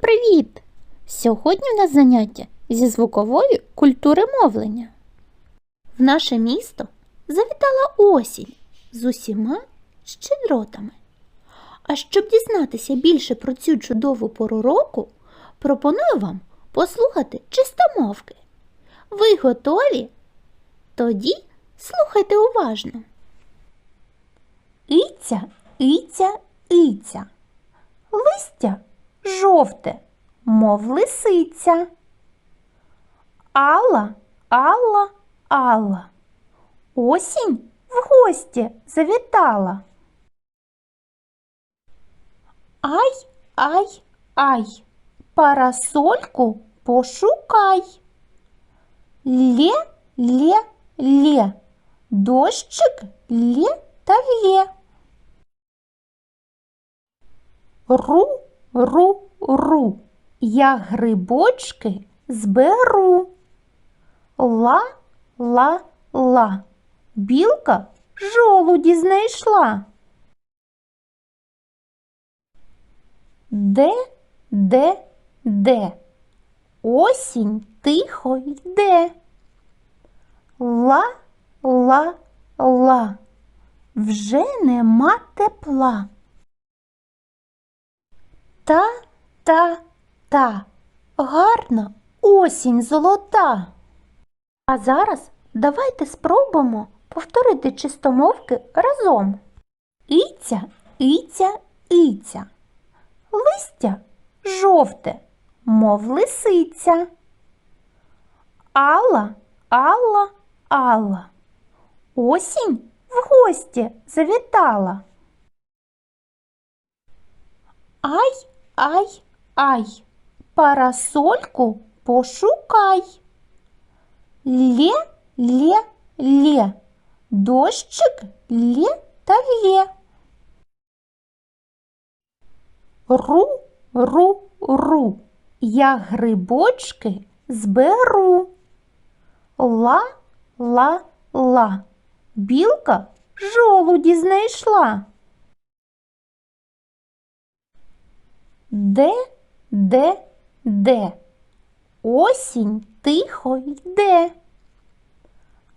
Привіт-привіт! Сьогодні в нас заняття зі звукової культури мовлення. В наше місто завітала осінь з усіма щедротами. А щоб дізнатися більше про цю чудову пору року, пропоную вам послухати чистомовки. Ви готові? Тоді слухайте уважно. Іця, іця, іця. Листя жовте, мов лисиця. Алла, Алла, Алла. Осінь в гості завітала. Ай, ай, ай, парасольку пошукай. Лє, лє, лє, дощик лє та лє. Ру, ру, ру, я грибочки зберу. Ла, ла, ла, білка жолуді знайшла. Де, де, де, осінь тихо йде. Ла, ла, ла, вже нема тепла. Та, та, та, гарна осінь золота. А зараз давайте спробуємо повторити чистомовки разом. Іця, іця, іця. Листя жовте, мов лисиця. Алла, Алла, Алла. Осінь в гості завітала. Ай, ай, ай, парасольку пошукай. Лє, лє, лє, дощик лє та лє. Ру, ру, ру, я грибочки зберу. Ла, ла, ла, білка жолуді знайшла. Де, де, де, осінь тихо йде.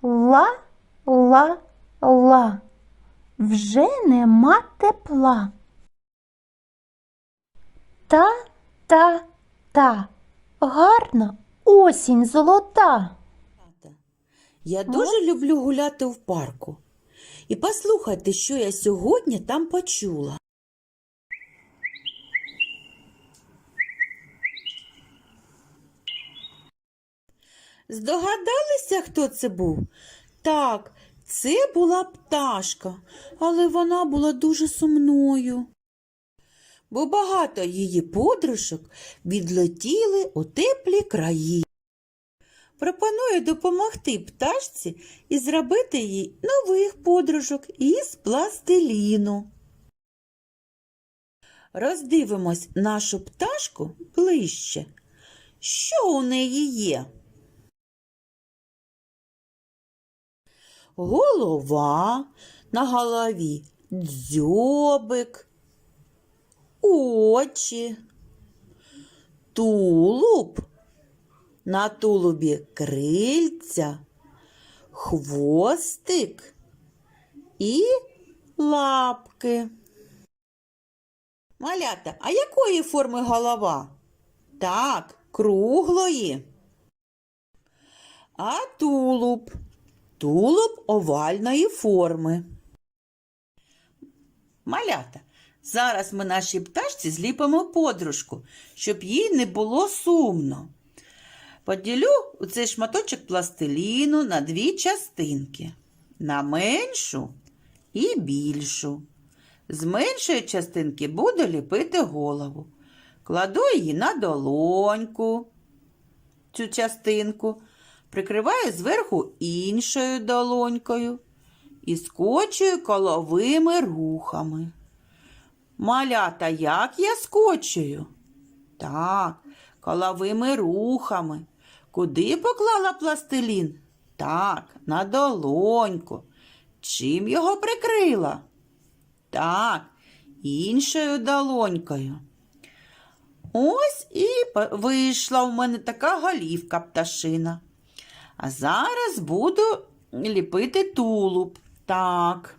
Ла, ла, ла, вже нема тепла. Та, та, та, гарна осінь золота. Я дуже люблю гуляти в парку. І послухайте, що я сьогодні там почула. Здогадалися, хто це був? Так, це була пташка, але вона була дуже сумною. Бо багато її подружок відлетіли у теплі краї. Пропоную допомогти пташці і зробити їй нових подружок із пластиліну. Роздивимось нашу пташку ближче. Що у неї є? Голова на голові, дзьобик, очі, тулуб, на тулубі крильця, хвостик і лапки. Малята, а якої форми голова? Так, круглої. А тулуб? Тулуб овальної форми. Малята, зараз ми нашій пташці зліпимо подружку, щоб їй не було сумно. Поділю цей шматочок пластиліну на дві частинки. На меншу і більшу. З меншої частинки буду ліпити голову. Кладу її на долоньку, цю частинку, прикриваю зверху іншою долонькою і скочую коловими рухами. Малята, як я скочую? Так, коловими рухами. Куди поклала пластилін? Так, на долоньку. Чим його прикрила? Так, іншою долонькою. Ось і вийшла у мене така голівка пташина. А зараз буду ліпити тулуб. Так.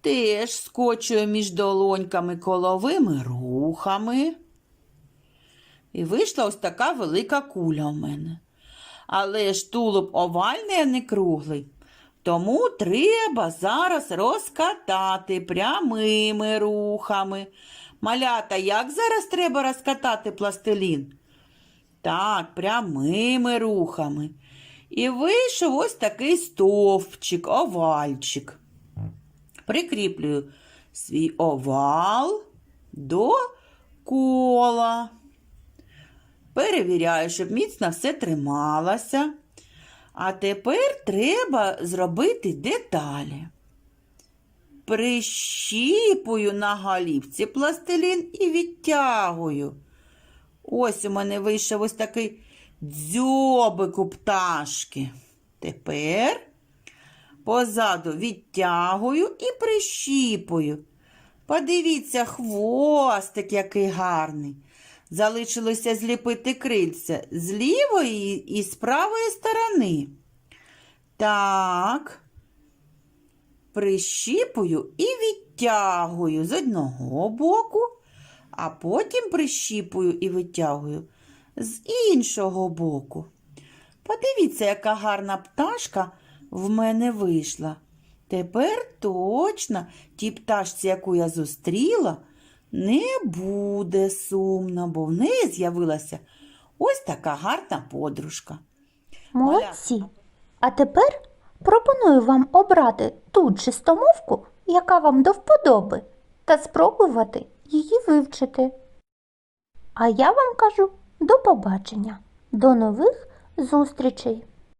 Теж скочую між долоньками коловими рухами. І вийшла ось така велика куля у мене. Але ж тулуб овальний, а не круглий. Тому треба зараз розкатати прямими рухами. Малята, як зараз треба розкатати пластилін? Так, прямими рухами. І вийшов ось такий стовпчик, овальчик. Прикріплюю свій овал до кола. Перевіряю, щоб міцно все трималося. А тепер треба зробити деталі. Прищіпую на голівці пластилін і відтягую. Ось у мене вийшов ось такий дзьобик у пташки. Тепер позаду відтягую і прищіпую. Подивіться, хвостик який гарний. Залишилося зліпити крильця з лівої і з правої сторони. Так, прищіпую і відтягую з одного боку, а потім прищіпую і витягую з іншого боку. Подивіться, яка гарна пташка в мене вийшла. Тепер точно тій пташці, яку я зустріла, не буде сумно, бо в неї з'явилася ось така гарна подружка. Молодці. А тепер пропоную вам обрати ту чистомовку, яка вам до вподоби, та спробувати її вивчити. А я вам кажу до побачення, до нових зустрічей!